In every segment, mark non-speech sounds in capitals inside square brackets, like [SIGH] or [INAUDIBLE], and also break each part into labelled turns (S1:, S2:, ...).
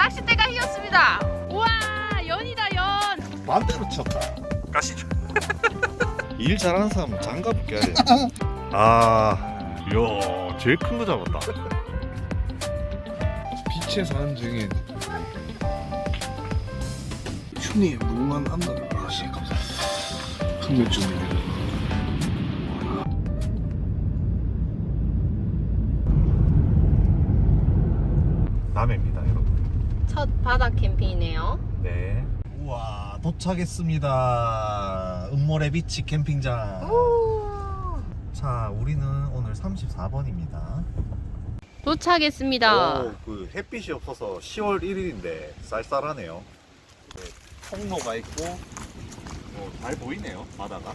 S1: 낚싯대가 휘었습니다. 우와, 연이다, 연.
S2: 반대로 쳤다.
S3: 가시죠. [LAUGHS]
S2: 일 잘하는 사람은 장갑 껴야 돼. [LAUGHS]
S3: 아, 이야, 제일 큰 거 잡았다.
S4: 빛의 사는 증인 휴님 무궁한 안나를 아시 감사합니다 흥미증입니다
S1: 바다 캠핑이네요.
S3: 네.
S2: 우와 도착했습니다. 음모래 비치 캠핑장. 자, 우리는 오늘 34번입니다.
S1: 도착했습니다.
S2: 오, 그 햇빛이 없어서 10월 1일인데 쌀쌀하네요. 네, 통로가 있고 뭐 잘 보이네요 바다가.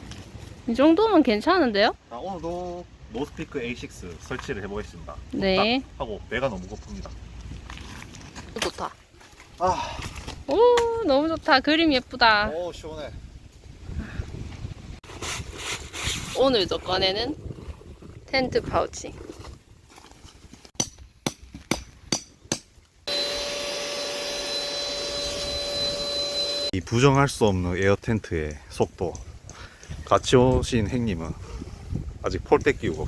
S1: 이 정도면 괜찮은데요?
S2: 자, 오늘도 노스피크 A6 설치를 해보겠습니다.
S1: 네.
S2: 딱 하고 배가 너무 고픕니다.
S1: 좋다.
S2: 아,
S1: 오, 너무 좋다. 그림 예쁘다.
S2: 오 시원해.
S1: 오늘도 꺼내는 텐트 파우치.
S3: 이 부정할 수 없는 에어 텐트의 속도. 같이 오신 행님은 아직 폴대 끼우고.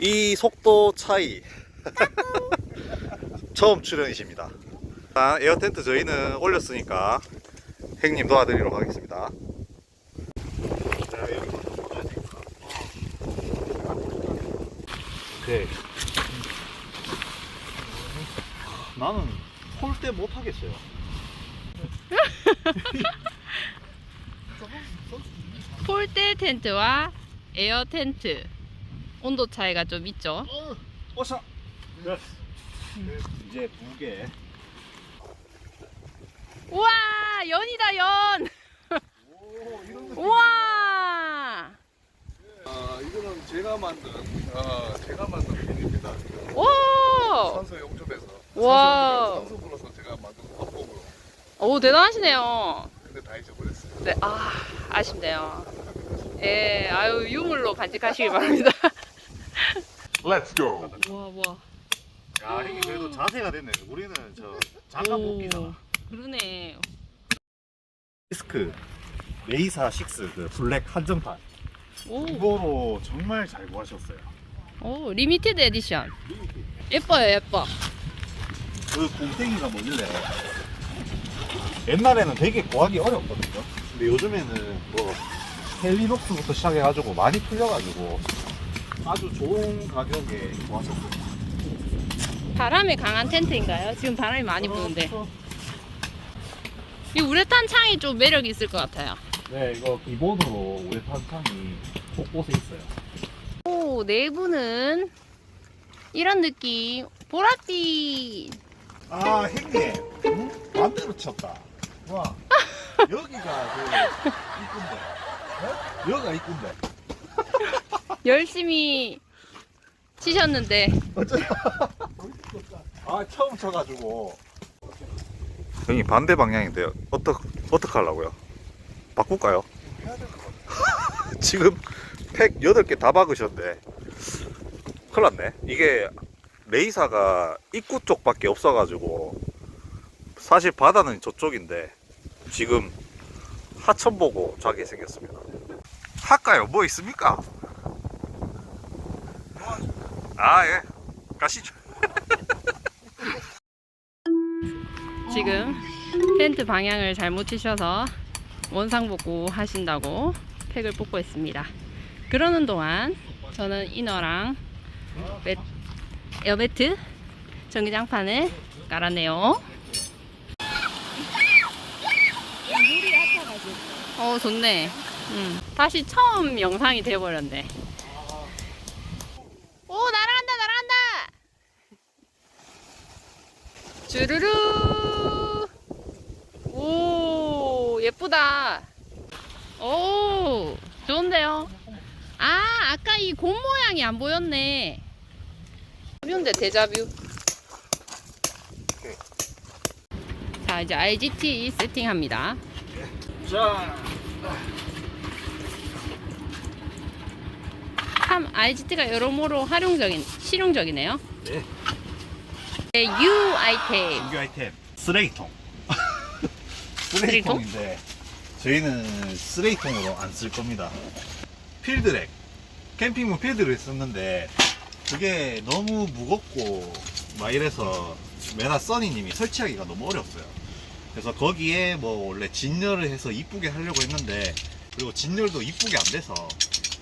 S2: 이 속도 차이. [LAUGHS] 처음 출연이십니다.
S3: 자, 에어 텐트 저희는 올렸으니까 행님 도와드리도록 하겠습니다.
S2: 오케이. 나는 폴대 못 하겠어요.
S1: 폴대 텐트와 에어 텐트. 온도 차이가 좀 있죠.
S2: 오샤. 이제 두 개.
S1: 우와, 연이다, 연. 우와.
S4: 아 이거는 제가 만든 아 제가 만든 펜입니다
S1: 오.
S4: 산소 용접해서
S1: 와.
S4: 산소 불러서 제가 만든 화법으로
S1: 오, 대단하시네요.
S4: 근데 다 잊어버렸어요
S1: 네, 아, 아쉽네요. 예, 아유, 유물로 간직하시길 바랍니다. [LAUGHS]
S4: Let's go
S1: 우와, 우와.
S2: 야, 형님 그래도 자세가 됐네. 우리는 저 장갑
S1: 오,
S2: 뽑기잖아.
S1: 그러네.
S2: 디스크 레이사 6 그 블랙 한정판.
S1: 오,
S2: 이거로 정말 잘 구하셨어요.
S1: 오, 리미티드 에디션. 예뻐요, 예뻐.
S2: 그 곰탱이가 뭐길래? 옛날에는 되게 구하기 어렵거든요. 근데 요즘에는 뭐 헬리녹스부터 시작해가지고 많이 풀려가지고 아주 좋은 가격에 구하셨어요.
S1: 바람에 강한 텐트인가요? 지금 바람이 많이 부는데. 이 우레탄 창이 좀 매력이 있을 것 같아요.
S2: 네, 이거 기본으로 우레탄 창이 곳곳에 있어요.
S1: 오, 내부는 이런 느낌. 보랏빛.
S2: 아, 형님. 응? 반대로 쳤다. 와. [LAUGHS] 여기가 그 이쁜데. 어? 여기가 이쁜데. [LAUGHS]
S1: 열심히 치셨는데.
S2: 아, 처음 쳐가지고.
S3: 형님 반대 방향인데 요. 어떡 어떡 하려고요? 바꿀까요? [LAUGHS] 지금 팩 8개 다 박으셨는데 큰일 났네. 이게 레이사가 입구 쪽밖에 없어가지고 사실 바다는 저쪽인데 지금 하천 보고 자게 생겼습니다. 할까요? 뭐 있습니까? 아 예. 가시죠. [LAUGHS]
S1: 지금 텐트 방향을 잘못 치셔서 원상복구 하신다고 팩을 뽑고 있습니다. 그러는 동안 저는 이너랑 매, 에어매트 전기장판을 깔았네요. 어 좋네. 음, 다시 처음 영상이 돼버렸네. 오 날아간다 날아간다. 주르르. 오, 예쁘다. 오, 좋은데요? 아, 아까 이 곰 모양이 안 보였네. 데자뷰인데, 데자뷰. 자, 이제 IGT 세팅합니다.
S2: 자,
S1: 참, IGT가 여러모로 활용적인, 실용적이네요.
S2: 네.
S1: 네, U 아이템.
S2: 정규 아이템. 쓰레기통. 쓰레기통인데 저희는 쓰레기통으로 안 쓸 겁니다. 필드랙. 캠핑용 필드를 썼는데 그게 너무 무겁고 막 이래서 메나 써니님이 설치하기가 너무 어렵어요. 그래서 거기에 뭐 원래 진열을 해서 이쁘게 하려고 했는데 그리고 진열도 이쁘게 안 돼서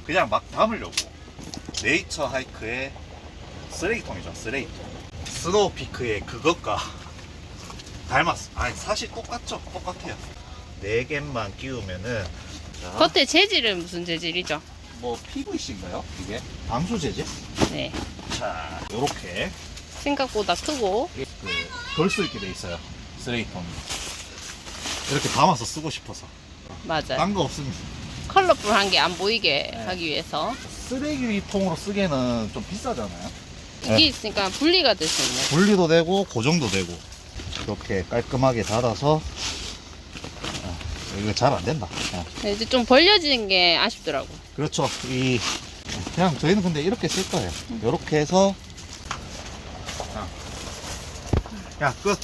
S2: 그냥 막 담으려고 네이처 하이크의 쓰레기통이죠 쓰레기통 스노우피크의 그것과 닮았어. 아니 사실 똑같죠? 똑같아요. 네 개만 끼우면은 자,
S1: 겉에 재질은 무슨 재질이죠?
S2: 뭐 PVC인가요? 이게? 방수 재질?
S1: 네.
S2: 자 요렇게.
S1: 생각보다 크고.
S2: 그걸 수 있게 돼 있어요. 쓰레기통이. 이렇게 담아서 쓰고 싶어서.
S1: 맞아요.
S2: 딴 거 없습니다.
S1: 컬러풀한 게 안 보이게
S2: 네.
S1: 하기 위해서.
S2: 쓰레기통으로 쓰기에는 좀 비싸잖아요.
S1: 이게 있으니까 분리가 될 수 있네.
S2: 분리도 되고 고정도 되고 이렇게 깔끔하게 닫아서 아, 이거 잘 안 된다. 아,
S1: 네, 이제 좀 벌려지는 게 아쉽더라고.
S2: 그렇죠. 이 그냥 저희는 근데 이렇게 쓸 거예요. 이렇게 해서 야 끝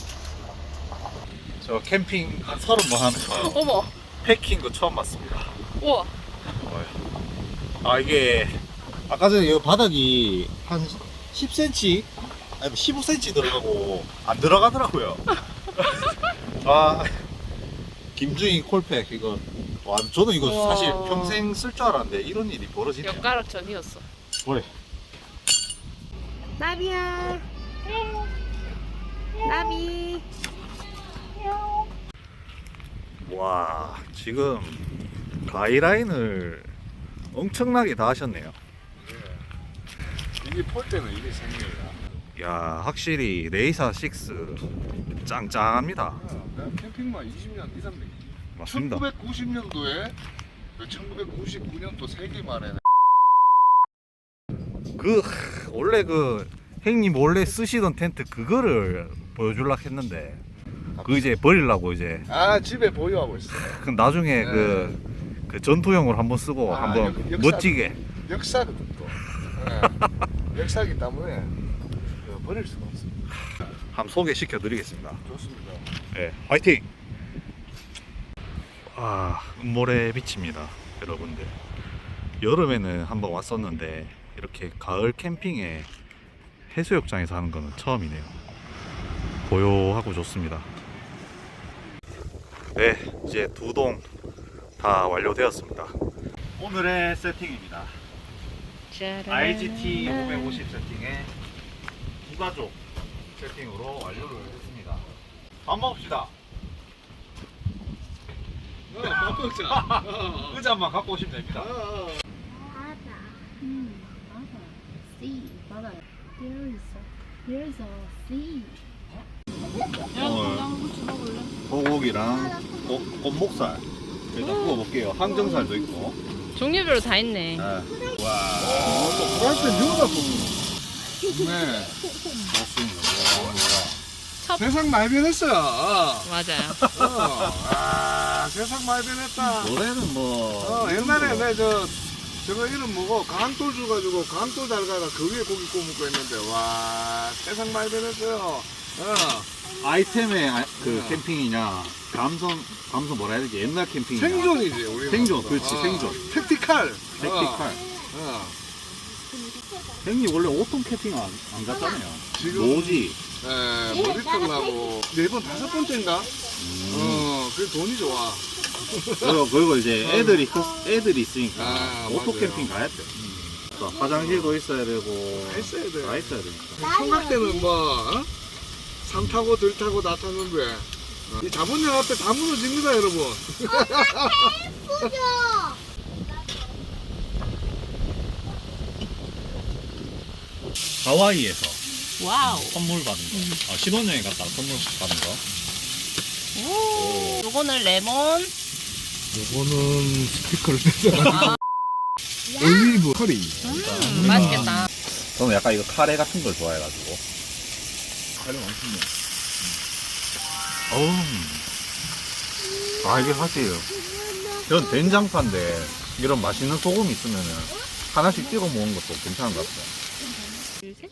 S2: 저 캠핑 한 서른 번 하면서
S1: 어머,
S2: 패킹도 처음 봤습니다.
S1: 우와.
S2: 아 이게 아까 전에 이 바닥이 한 10cm 아니 15cm 들어가고 안 들어가더라고요. [LAUGHS] 아 김주희 콜팩 이거 와 저는 이거
S1: 우와.
S2: 사실 평생 쓸 줄 알았는데 이런 일이 벌어지네요.
S1: 엿가락 전이었어.
S2: 그래.
S1: 나비야. 나비.
S2: 와 지금 가이라인을 엄청나게 다 하셨네요.
S4: 이게 폴 때는 이게 생명이 야.
S2: 야 확실히 레이사 6 짱짱합니다.
S4: 내가 캠핑만 20년 이상 돼.
S2: 맞습니다.
S4: 1990년도에 1999년도 세계 말에
S2: 그 원래 그 형님 원래 쓰시던 텐트 그거를 보여줄라 했는데 그 이제 버리려고 이제
S4: 아 집에 보유하고 있어.
S2: 그 나중에
S4: 네.
S2: 그, 그 전투용으로 한번 쓰고
S4: 아,
S2: 한번
S4: 역- 역사-
S2: 멋지게
S4: 역사거든 또. 예. 역사기 때문에 버릴 수가 없습니다.
S2: 한번 소개시켜 드리겠습니다.
S4: 좋습니다.
S2: 네, 화이팅! 아, 모래 빛입니다, 여러분들. 여름에는 한번 왔었는데 이렇게 가을 캠핑에 해수욕장에서 하는 거는 처음이네요. 고요하고 좋습니다. 네, 이제 두 동 다 완료되었습니다. 오늘의 세팅입니다. IGT 550 세팅에 부가족 세팅으로 완료를 했습니다. 밥 먹읍시다.
S4: 어, 밥 먹자. [LAUGHS]
S2: 의자 한번 갖고 오시면 됩니다.
S5: 바다. 음, 바다. Sea. 바다요. There is a, there is a sea.
S2: 오늘 소고기랑 꽃, 꽃목살 일단 구워 볼게요. 항정살도 있고.
S1: 종류별로 다 있네.
S2: 네. 와,
S4: 또 프랑스에 누가 보고. 네. 세상 많이 변했어요.
S1: 맞아요.
S4: 어, 아, 세상 많이 변했다.
S2: 노래는 뭐.
S4: 어, 옛날에 내 저 저거 이름 뭐고 강돌 줘가지고 강돌 달가가 그 위에 고기 구워 먹고 했는데 와 세상 많이 변했어요. 어,
S2: 아이템의 아- 그
S4: 어.
S2: 캠핑이냐, 감성, 감성 뭐라 해야 되지? 옛날 캠핑이냐.
S4: 생존이지 우리.
S2: 생존, 그렇지, 생존.
S4: 택티칼.
S2: 택티칼.
S4: 어, 어.
S2: 형님 원래 오통 캠핑 안, 안 갔잖아요.
S4: 지금-
S2: 노지.
S4: 예, 머리털 나고 네 번 다섯 번째인가?
S2: 음.
S4: 어, 그 돈이 좋아.
S2: 그리고, 그리고 이제 애들이, 컸- 애들이 있으니까
S4: 아,
S2: 오토
S4: 맞아요.
S2: 캠핑 가야 돼. 또 화장실도 있어야 되고.
S4: 다 있어야 돼.
S2: 다 있어야 되니까.
S4: 총각 때는 뭐, 어? 산 타고 들 타고 다 탔는데. 어, 이 자본력 앞에 다 무너집니다, 여러분. [LAUGHS]
S2: 하와이에서
S1: 와우.
S2: 선물 받은 거. 아, 신혼여행 갔다가 선물 받은 거.
S1: 오. 요거는 레몬.
S4: 요거는 스피커를 떼잖아. 올리브 커리.
S1: 음, 맛있겠다.
S2: 저는 약간 이거 카레 같은 걸 좋아해가지고.
S4: 카레 많군요.
S2: 어우. 아, 이게 사실, 이런 된장파인데, 이런 맛있는 소금이 있으면은, 하나씩 찍어 먹는 것도 괜찮은 것 같아요.
S1: 둘, 셋.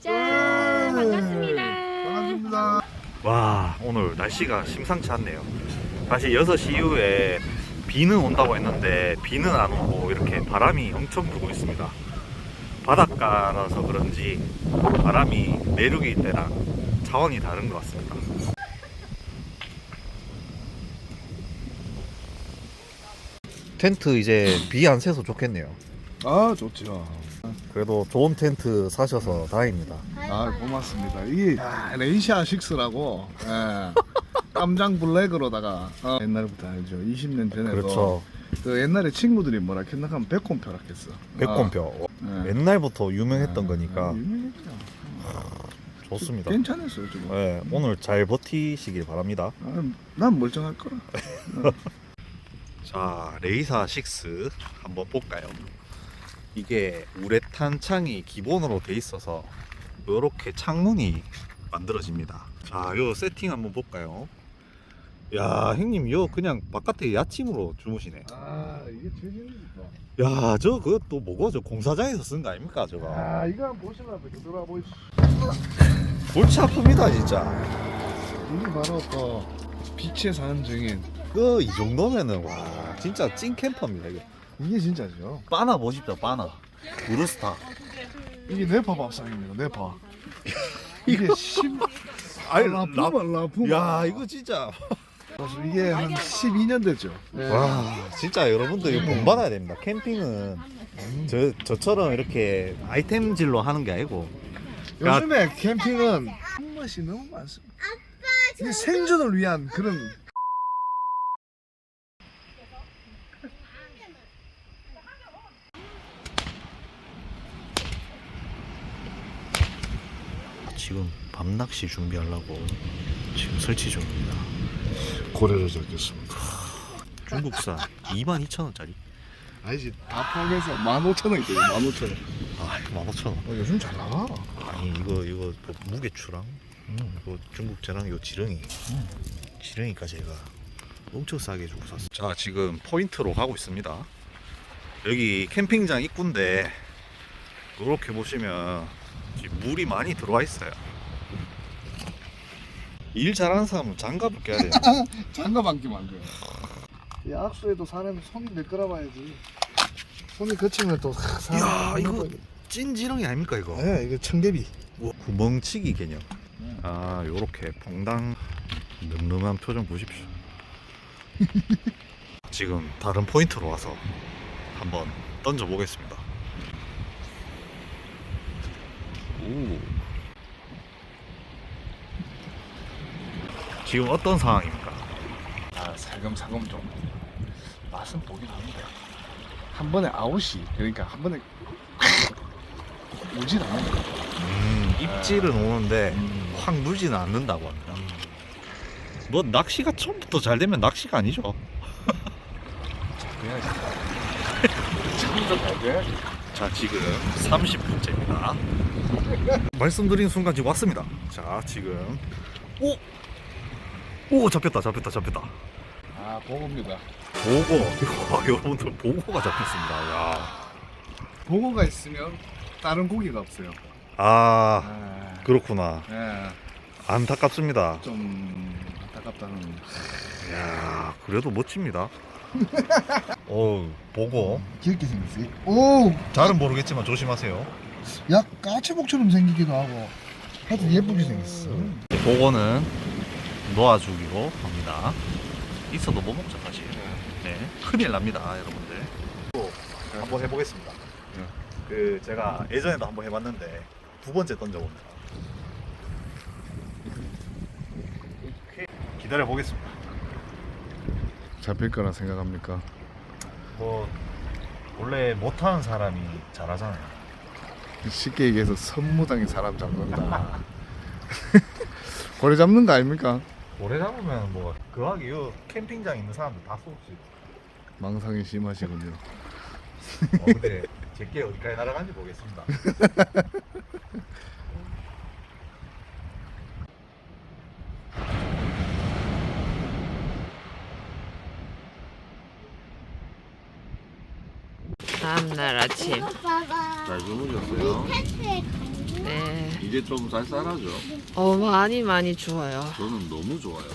S1: 짠. 반갑습니다.
S4: 반갑습니다.
S2: 와 오늘 날씨가 심상치 않네요 사실 6시 이후에 비는 온다고 했는데 비는 안 오고 이렇게 바람이 엄청 불고 있습니다 바닷가라서 그런지 바람이 내륙일 때랑 차원이 다른 것 같습니다 텐트 이제 비 안 새서 좋겠네요
S4: 아 좋죠.
S2: 그래도 좋은 텐트 사셔서 다행입니다
S4: 아 고맙습니다. 이게 야, 레이샤 6라고 예. [LAUGHS] 깜장 블랙으로다가 어, 옛날부터 알죠. 20년 전에도
S2: 그렇죠
S4: 그 옛날에 친구들이 뭐라 했나 하면 백홈표라 했어.
S2: 백곰표
S4: 예.
S2: 옛날부터 유명했던
S4: 아,
S2: 거니까
S4: 유명했죠.
S2: 좋습니다
S4: 괜찮았어요 지금.
S2: 네, 오늘 잘 버티시길 바랍니다
S4: 아, 난 멀쩡할 거라. [LAUGHS]
S2: 자 레이사 6 한번 볼까요 이게 우레탄 창이 기본으로 돼 있어서 이렇게 창문이 만들어집니다 자 요 세팅 한번 볼까요 야 형님 요 그냥 바깥에 야침으로 주무시네
S4: 아 이게 최신이니까.
S2: 야저 그것도 뭐고 저 공사장에서 쓴 거 아닙니까 저거
S4: 아 이거 한번 보시려면 돌아보시.
S2: 골치 아픕니다 진짜
S4: 이게 바로 또 빛의 사는 증인.
S2: 그 이 정도면은 와 진짜 찐 캠퍼입니다 이거
S4: 이게 진짜죠.
S2: 빠나 보십시오 빠나 브루스타
S4: 이게 네파 밥상입니다. 네파. [LAUGHS] 이게 10
S2: 아니,
S4: 라푸마 라푸마.
S2: 야 이거 진짜
S4: 그래서 이게 한 12년 됐죠.
S2: 와 진짜 여러분들 이거 본 받아야 됩니다 캠핑은 저, 저처럼 이렇게 아이템질로 하는 게 아니고
S4: 요즘에 캠핑은 맛이 너무 많습니다. 이게 생존을 위한 그런
S2: 지금 밤낚시 준비하려고 지금 설치 중입니다
S4: 고래를 잡겠습니다.
S2: 중국산 22,000원짜리
S4: 아니지 다 포함해서 15,000원이 돼요. 15,000원.
S2: 아 15,000원
S4: 어, 요즘 잘 나가.
S2: 아니 이거 이거 뭐 무게추랑 이거 중국 제랑 요 지렁이 지렁이까지 제가 엄청 싸게 주고 샀어 자 지금 포인트로 가고 있습니다 여기 캠핑장 입구인데 이렇게 보시면 물이 많이 들어와 있어요 일 잘하는 사람은 장갑을 껴야 돼요
S4: 장갑 안 끼면 안 돼요. 이 악수에도 사람이 손이 매끄러봐야지. 손이 거치면 또
S2: 이야, 이거- 찐 지렁이 아닙니까 이거
S4: 네, 이거 청개비.
S2: 우와, 구멍치기 개념. 아, 요렇게 퐁당 늠름한 표정 보십시오. [LAUGHS] 지금 다른 포인트로 와서 한번 던져 보겠습니다. 오. 지금 어떤 상황입니까?
S4: 아, 살금살금 좀 맛은 보긴 하는데 한 번에 아웃이 그러니까 한 번에 [LAUGHS] 오진 않아요.
S2: 음, 입질은 오는데 확 물지는 않는다고 합니다. 뭐 낚시가 처음부터 잘 되면 낚시가 아니죠.
S4: 그래야지. 잘 돼야지.
S2: 자 지금 30분째입니다 말씀드린 순간 지금 왔습니다. 자 지금. 오! 오 잡혔다 잡혔다 잡혔다.
S4: 아, 보고입니다.
S2: 보고. 와, 여러분들 보고가 잡혔습니다. 야.
S4: 보고가 있으면 다른 고기가 없어요.
S2: 아
S4: 아,
S2: 그렇구나.
S4: 예,
S2: 안타깝습니다.
S4: 좀 안타깝다는.
S2: 야 그래도 멋집니다. [LAUGHS] 어 보고.
S4: 귀엽게 생겼어요. 오,
S2: 잘은 모르겠지만 조심하세요
S4: 약 까치복처럼 생기기도 하고. 하여튼 예쁘게 생겼어.
S2: 보고는 놓아주기로 합니다. 있어도 못 먹죠 사실. 네. 큰일 납니다 여러분들. 한번 해보겠습니다. 그 제가 예전에도 한번 해봤는데 두 번째 던져봅니다. 기다려 보겠습니다.
S4: 잡힐 거라 생각합니까?
S2: 뭐 원래 못하는 사람이 잘하잖아요
S4: 쉽게 얘기해서 선무당이 사람 잡는다. [LAUGHS] 고래 잡는 거 아닙니까?
S2: 오래 잡으면 뭐 그하기 요 캠핑장 있는 사람들 다 쏘지
S4: 망상이 심하시군요.
S2: 어, 근데 제게 어디까지 날아간지 보겠습니다
S1: 다음날 아침
S2: 잘 주무셨어요?
S5: 텐트에
S1: 네.
S4: 이게 좀 쌀쌀하죠.
S1: 어, 많이 많이 주워요.
S4: 저는 너무 좋아요.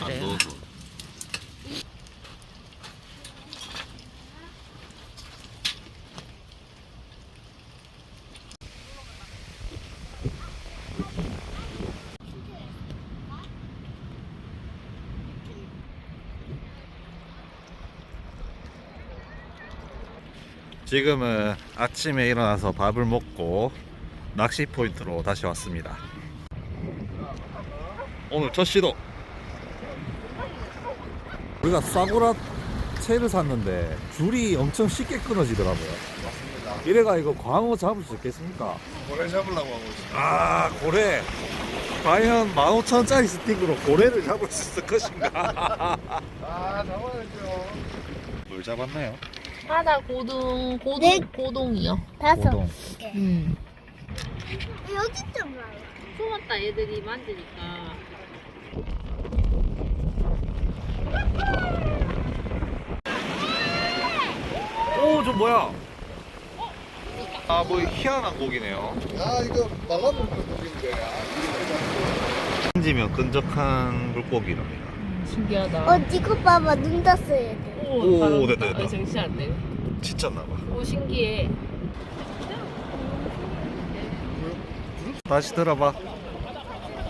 S4: 안 [LAUGHS]
S1: 그래요?
S4: 넣어서.
S2: 지금은 아침에 일어나서 밥을 먹고 낚시 포인트로 다시 왔습니다. 오늘 첫 시도. 우리가 싸구라 채를 샀는데 줄이 엄청 쉽게 끊어지더라고요. 이래가 이거 광어 잡을 수 있겠습니까?
S4: 고래 잡으려고 하고 있어.
S2: 아 고래. 과연 15,000원짜리 스틱으로 고래를 잡을 수 있을 것인가?
S4: 아, 잡아야죠.
S2: 뭘 잡았나요?
S1: 바다 고동, 고동,
S5: 네.
S1: 고동이요.
S5: 다섯
S2: 고동.
S5: 개.
S1: 음.
S5: 여기 좀 봐요.
S1: 숨었다 애들이 만지니까.
S2: 오, 저 뭐야? 아, 뭐 희한한 고기네요.
S4: 아, 이거 말라먹는 고기인데.
S2: 만지면 끈적한 물고기랍니다.
S1: 신기하다.
S5: 어, 이거 봐봐. 눈 떴어야 돼.
S2: 오,
S1: 바로
S2: 됐다, 됐다.
S1: 어, 정신 안 돼.
S2: 지쳤나 봐.
S1: 오, 신기해.
S2: 다시 들어봐.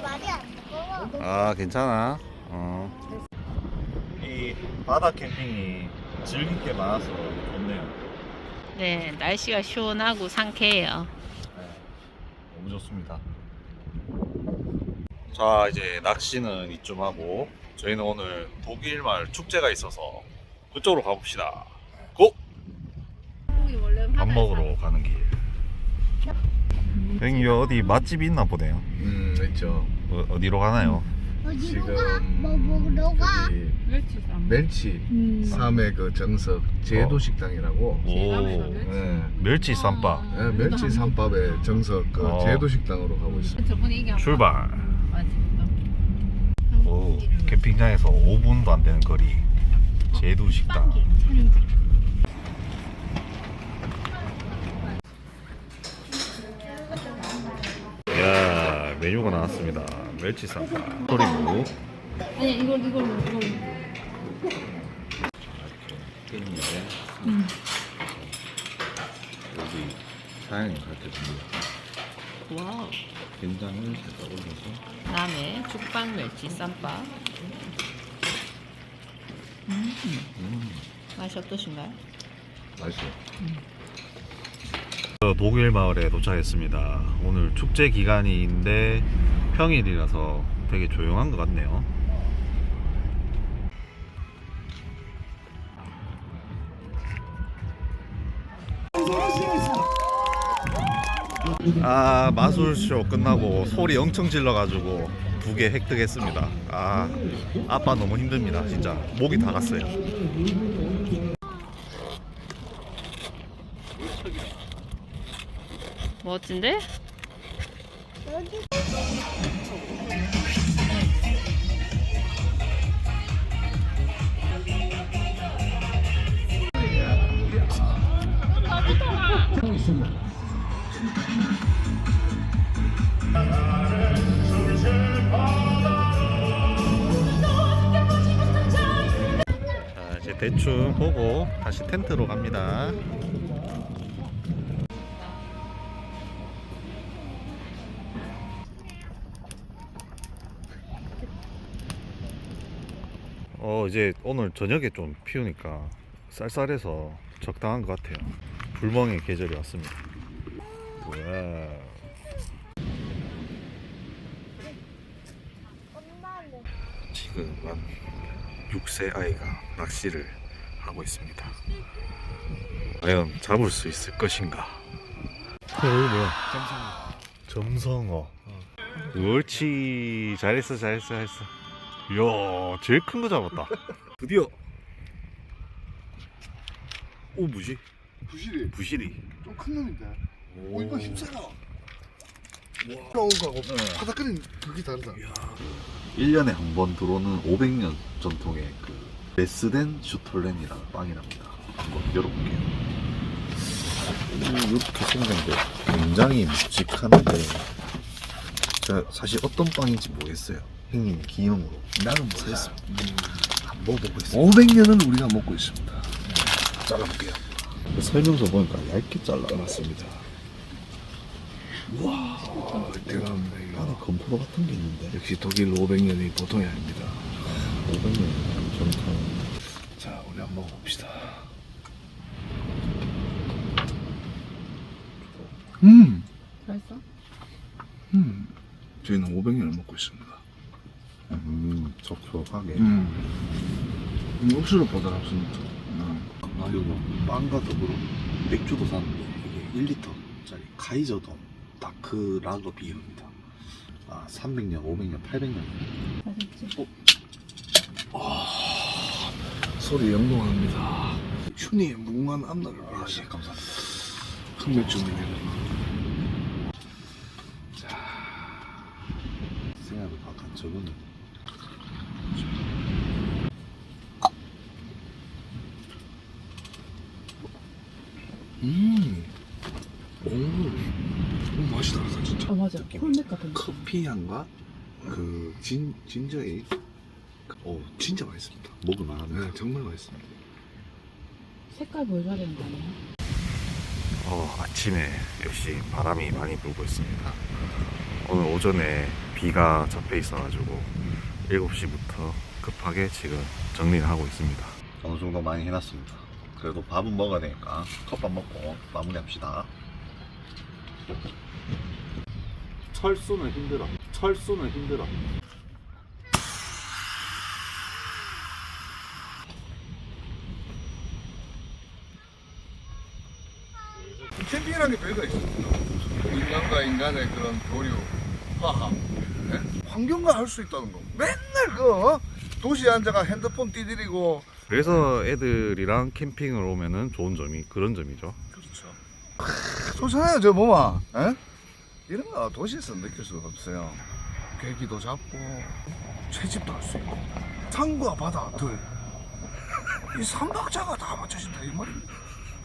S5: 말이 안 돼.
S2: 아, 괜찮아. 어. 이 바다 캠핑이 즐길 게 많아서 좋네요.
S1: 네, 날씨가 시원하고 상쾌해요.
S2: 너무 좋습니다. 자, 이제 낚시는 이쯤 하고 저희는 오늘 독일 마을 축제가 있어서 그쪽으로 가봅시다. 고! 밥 먹으러 가는 길. 형님 여기 어디 맛집이 있나 보네요.
S4: 음, 있죠.
S2: 어, 어디로 가나요?
S5: 어디로 가? 뭐 먹으러 가?
S4: 저기 멸치 삼의 그 정석 제도 식당이라고.
S2: 오,
S4: 예.
S2: 멸치 쌈밥
S4: 예, 멸치 삼밥의 정석 그
S2: 어.
S4: 제도 식당으로 가고.
S1: 저번에 얘기한
S2: 출발. 오, 캠핑장에서 5분도 안 되는 거리. 제도 식당. 야 메뉴가 나왔습니다. 멸치 쌈밥, 소리무,
S1: 아니, 이걸, 이걸, 이걸.
S2: 깻잎에 여기 사양이 같이 줍니다.
S1: 와우.
S2: 된장을 살짝 올려서
S1: 다음에 죽방 멸치 쌈밥.
S2: 음,
S1: 맛이 어떠신가요?
S2: 맛있어요. 독일 마을에 도착했습니다. 오늘 축제 기간인데 평일이라서 되게 조용한 것 같네요. 아 마술쇼 끝나고 소리 엄청 질러가지고 두 개 획득했습니다. 아 아빠 너무 힘듭니다. 진짜 목이 다 갔어요.
S1: 멋진데?
S2: 이제 대충 보고 다시 텐트로 갑니다. 어, 이제 오늘 저녁에 좀 피우니까 쌀쌀해서 적당한 것 같아요. 불멍의 계절이 왔습니다. 와.
S5: 엄마는
S2: 지금 한 6세 아이가 낚시를 하고 있습니다. 과연 잡을 수 있을 것인가? 어, 여기 뭐야? 점성어. 옳지. 잘했어, 잘했어, 잘했어. 이야, 제일 큰 거 잡았다. [LAUGHS] 드디어. 오, 뭐지?
S4: 부실이
S2: 부실이.
S4: 좀 큰 놈인데.
S2: 오,
S4: 오, 이거 힘세다. 올라온 거하고 바닥거리는 그게 다르다.
S2: 1년에 한 번 들어오는 500년 전통의 그 레스덴 슈톨렌이라는 빵이랍니다. 한번 열어볼게요.
S6: 이렇게 생겼는데 굉장히 묵직한데 제가 사실 어떤 빵인지 모르겠어요. 형님 기념으로
S4: 나는 몰라.
S6: 한번 먹어보겠습니다.
S4: 500년은 우리가 먹고 있습니다.
S6: 잘라볼게요. 설명서 보니까 얇게 잘라놨습니다.
S4: 와, 대단합니다
S6: 안에
S4: 이거.
S6: 건포도 같은 게 있는데
S4: 역시 독일 500년이 보통이 아닙니다.
S6: 500년 전통.
S4: 자, 우리 한번 먹어봅시다. 음,
S1: 맛있어?
S4: 음. 저희는 500년을 먹고 있습니다.
S6: 음, 촉촉하게.
S4: 음. 음, 억수로 보드랍습니다. 음.
S6: 아, 이거 빵과 더불어 맥주도 샀는데 이게 1리터짜리 카이저돔 다크 라거 비어입니다. 아, 300년, 500년, 800년.
S1: 맛있지?
S4: 소리 영롱합니다. 춘희의 무궁한 앞날을
S6: 아, 예, 감사합니다.
S4: 흑맥주입니다.
S6: 생각보다 약간 적은
S4: 음, 오, 오 맛이 다르다
S1: 맞아. 콜맥 같은 거.
S4: 커피 향과 그 진, 진저의 오 진짜 맛있습니다.
S6: 먹을만하네.
S4: 네, 정말 맛있습니다.
S1: 색깔 보여줘야 되는 거 아니야?
S2: 어, 아침에 역시 바람이 많이 불고 있습니다. 오늘 오전에 비가 접해 있어가지고 7시부터 급하게 지금 정리를 하고 있습니다.
S6: 어느 정도 많이 해놨습니다. 그래도 밥은 먹어야 되니까 컵밥 먹고 마무리합시다. 철수는 힘들어. 철수는 힘들어.
S4: 캠핑이라는 게 별거 있습니다. 인간과 인간의 그런 교류, 화합, 예? 환경과 할 수 있다는 거. 맨날 그 어? 도시에 앉아가 핸드폰 띠드리고
S2: 그래서 애들이랑 캠핑을 오면은 좋은 점이 그런 점이죠.
S4: 그렇죠. 좋잖아요, 저 뭐마. 예? 이런 거 도시에서 느낄 수가 없어요. 계기도 잡고 채집도 할 수 있고 산과 바다 둘. [LAUGHS] 이 삼박자가 다 맞춰진다 이 말입니다.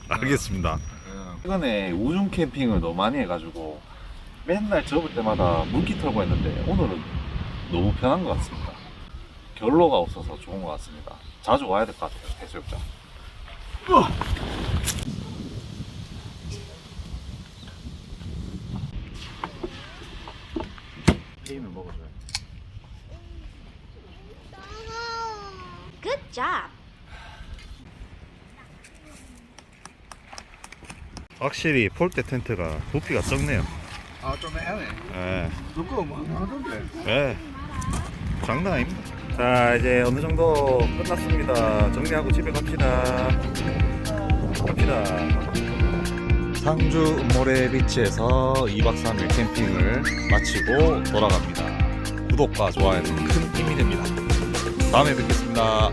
S2: 알겠습니다.
S4: 예.
S2: 최근에 우중 캠핑을 너무 많이 해가지고 맨날 접을 때마다 물기 털고 했는데 오늘은 너무 편한 것 같습니다. 결로가 없어서 좋은 것 같습니다. 자주 와야 될 것 같아요, 해수욕장.
S6: 페인을 먹어줘야
S5: Good job.
S2: 확실히 폴대 텐트가 부피가 적네요.
S4: 아 좀 애네.
S2: 예,
S4: 누구 뭐 하던데.
S2: 예. 장난 아닙니다. 자, 이제 어느 정도 끝났습니다. 정리하고 집에 갑시다. 갑시다. 상주 모래 비치에서 2박 3일 캠핑을 마치고 돌아갑니다. 구독과 좋아요는 큰 힘이 됩니다. 다음에 뵙겠습니다.